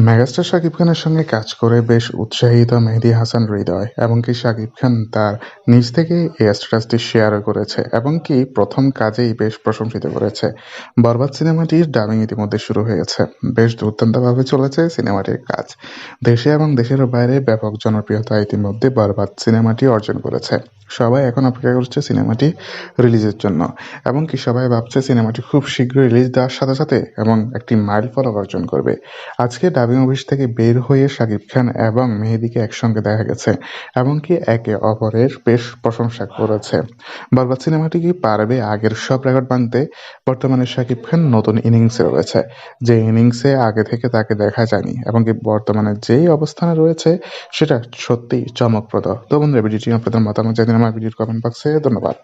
Megastar Shakib খানের সঙ্গে কাজ করে বেশ উৎসাহিত মেহেদি হাসান হৃদয়, এমনকি শাকিব খান তার নিজ থেকে এই স্ট্যাটাসটি শেয়ারও করেছে এবং কি প্রথম কাজেই বেশ প্রশংসিত করেছে। বরবাদ সিনেমাটির ডাবিং ইতিমধ্যে শুরু হয়েছে। বেশ দুর্দান্তভাবে চলেছে সিনেমাটির কাজ। দেশে এবং দেশের বাইরে ব্যাপক জনপ্রিয়তা ইতিমধ্যে বরবাদ সিনেমাটি অর্জন করেছে। সবাই এখন অপেক্ষা করছে সিনেমাটি রিলিজের জন্য। এবং কি সবাই ভাবছে সিনেমাটি খুব শীঘ্রই রিলিজ দেওয়ার সাথে সাথে এবং একটি মাইল ফলক অর্জন করবে। আজকে ডাবিং অফিস থেকে বের হয়ে শাকিব খান এবং মেহেদিকে একসঙ্গে দেখা গেছে, এমনকি একে অপরের বেশ প্রশংসা করেছে। বরবাদ সিনেমাটি কি পারবে আগের সব রেকর্ড ভাঙতে বর্তমানে শাকিব খান নতুন ইনিংসে রয়েছে। যে ইনিংসে আগে থেকে তাকে দেখা যায়নি এবং কি বর্তমানে যেই অবস্থানে রয়েছে, সেটা সত্যি চমকপ্রদ। তো বন্ধুরা ভিডিওটি আপনাদের মতামত জানিয়ে আমার ভিডিওর কমেন্ট বক্সে ধন্যবাদ।